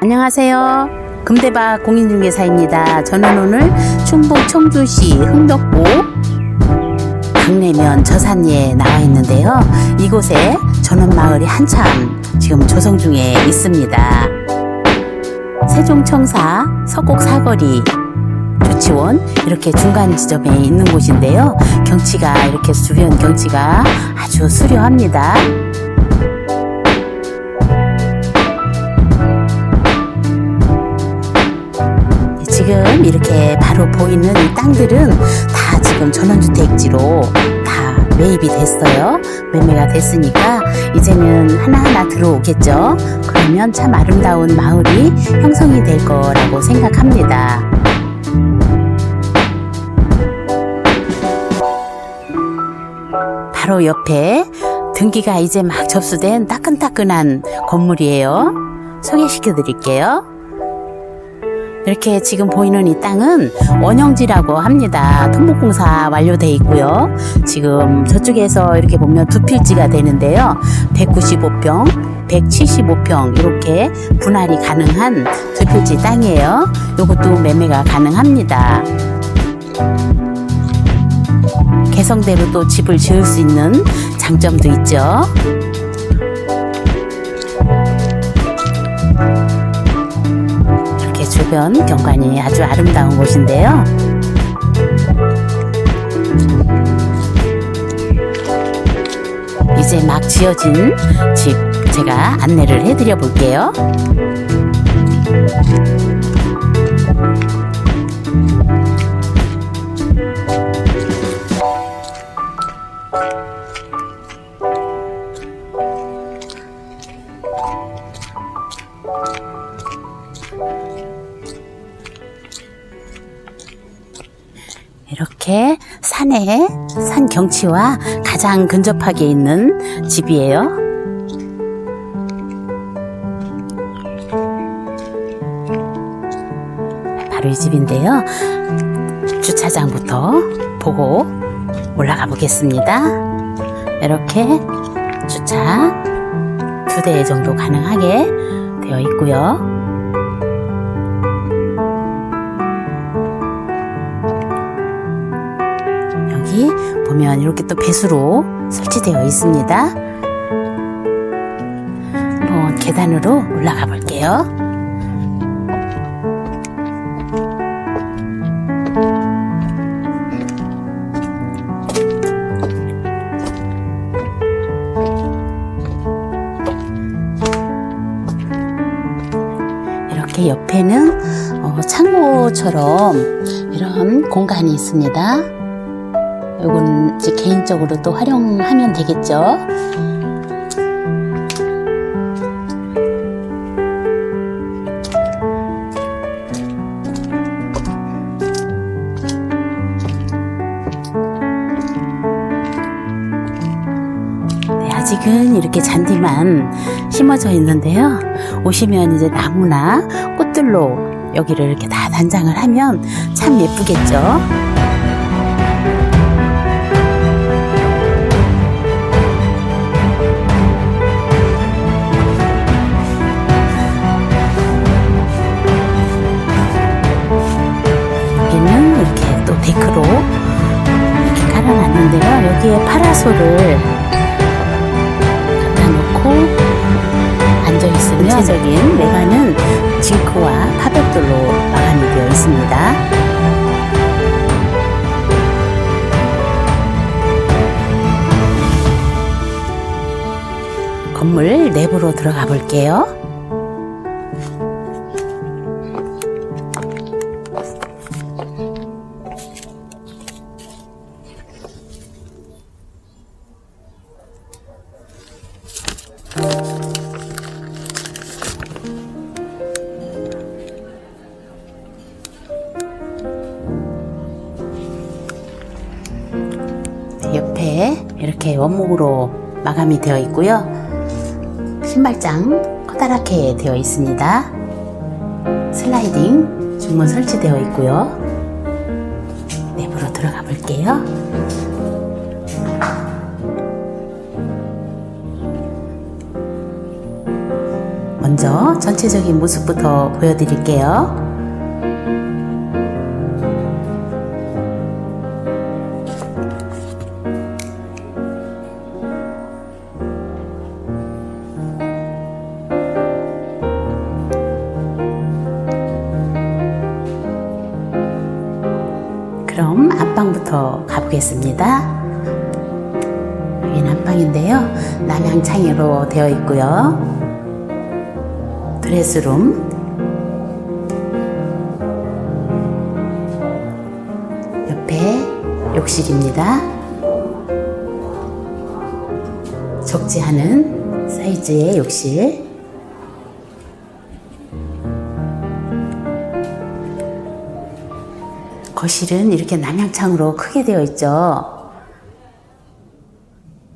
안녕하세요. 금대박 공인중개사입니다. 저는 오늘 충북 청주시 흥덕구 강내면 저산리에 나와 있는데요. 이곳에 전원마을이 한참 지금 조성 중에 있습니다. 세종청사 서곡 사거리 조치원 이렇게 중간 지점에 있는 곳인데요. 경치가 이렇게 주변 경치가 아주 수려합니다. 지금 이렇게 바로 보이는 이 땅들은 다 지금 전원주택지로 다 매입이 됐어요. 매매가 됐으니까 이제는 하나하나 들어오겠죠. 그러면 참 아름다운 마을이 형성이 될 거라고 생각합니다. 바로 옆에 등기가 이제 막 접수된 따끈따끈한 건물이에요. 소개시켜 드릴게요. 이렇게 지금 보이는 이 땅은 원형지라고 합니다. 토목공사 완료돼 있고요. 지금 저쪽에서 이렇게 보면 두 필지가 되는데요. 195평, 175평 이렇게 분할이 가능한 두 필지 땅이에요. 이것도 매매가 가능합니다. 개성대로 또 집을 지을 수 있는 장점도 있죠. 주변 경관이 아주 아름다운 곳인데요. 이제 막 지어진 집 제가 안내를 해드려 볼게요. 이렇게 산에 산 경치와 가장 근접하게 있는 집이에요. 바로 이 집인데요. 주차장부터 보고 올라가 보겠습니다. 이렇게 주차 두 대 정도 가능하게 되어 있고요. 보면 이렇게 또 배수로 설치되어 있습니다. 한번 계단으로 올라가 볼게요. 이렇게 옆에는 어, 창고처럼 이런 공간이 있습니다. 이건 이제 개인적으로 또 활용하면 되겠죠. 네, 아직은 이렇게 잔디만 심어져 있는데요. 오시면 이제 나무나 꽃들로 여기를 이렇게 다 단장을 하면 참 예쁘겠죠. 파라솔을 갖다 놓고 앉아 있으면 전체적인 외관은 징크와 파벽돌로 마감이 되어 있습니다. 건물 내부로 들어가 볼게요. 원목으로 마감이 되어 있고요. 신발장 커다랗게 되어 있습니다. 슬라이딩 중문 설치되어 있고요. 내부로 들어가 볼게요. 먼저 전체적인 모습부터 보여드릴게요. 그럼 안방부터 가보겠습니다. 여기는 안방인데요. 남향창으로 되어 있고요. 드레스룸. 옆에 욕실입니다. 적지 않은 사이즈의 욕실. 거실은 이렇게 남향창으로 크게 되어 있죠.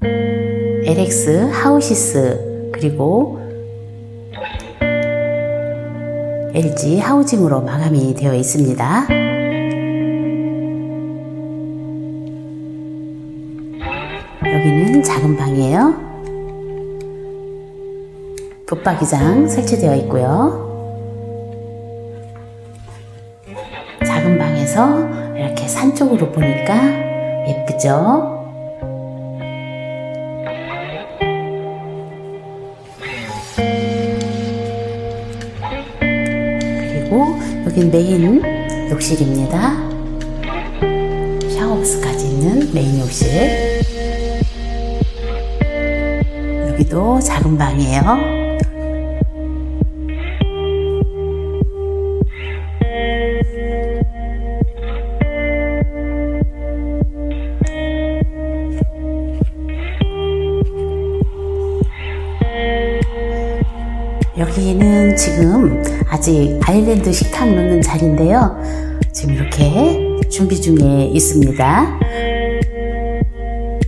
LX 하우시스 그리고 LG 하우징으로 마감이 되어 있습니다. 여기는 작은 방이에요. 붙박이장 설치되어 있고요. 방에서 이렇게 산 쪽으로 보니까 예쁘죠? 그리고 여긴 메인 욕실입니다. 샤워부스까지 있는 메인 욕실. 여기도 작은 방이에요. 여기는 지금 아직 아일랜드 식탁 넣는 자리인데요. 지금 이렇게 준비 중에 있습니다.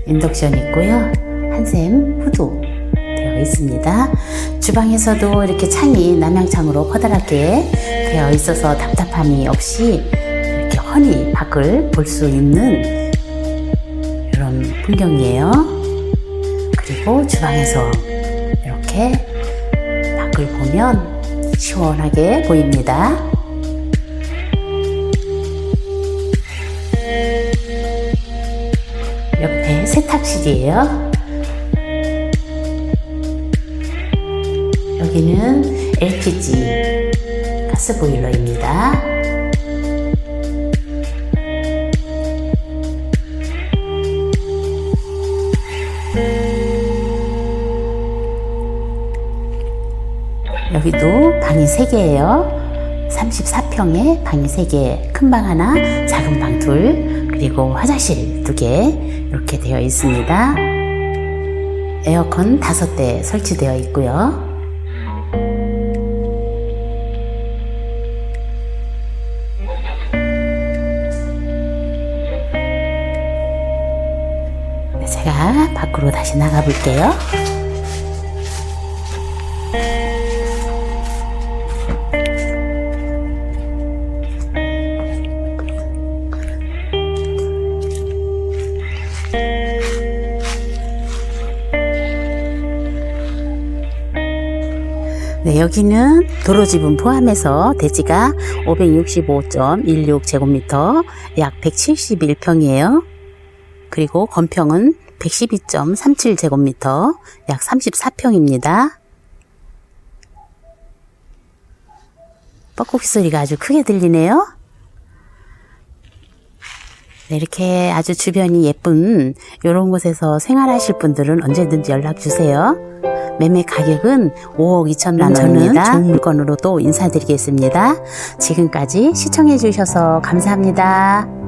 인덕션 있고요. 한샘 후드 되어 있습니다. 주방에서도 이렇게 창이 남향창으로 커다랗게 되어 있어서 답답함이 없이 이렇게 훤히 밖을 볼 수 있는 이런 풍경이에요. 그리고 주방에서 이렇게 밖을 보면 시원하게 보입니다. 옆에 세탁실이에요. 여기는 LPG 가스보일러입니다. 방이 3개예요. 34평에 방이 3개, 큰 방 하나, 작은 방 둘, 그리고 화장실 2개 이렇게 되어 있습니다. 에어컨 5대 설치되어 있고요. 네, 제가 밖으로 다시 나가 볼게요. 네, 여기는 도로 지분 포함해서 대지가 565.16제곱미터, 약 171평이에요. 그리고 건평은 112.37제곱미터, 약 34평입니다. 뻐꾸기 소리가 아주 크게 들리네요. 네, 이렇게 아주 주변이 예쁜 이런 곳에서 생활하실 분들은 언제든지 연락 주세요. 매매 가격은 5억 2천만 원입니다. 좋은 물건으로 또 인사드리겠습니다. 지금까지 시청해 주셔서 감사합니다.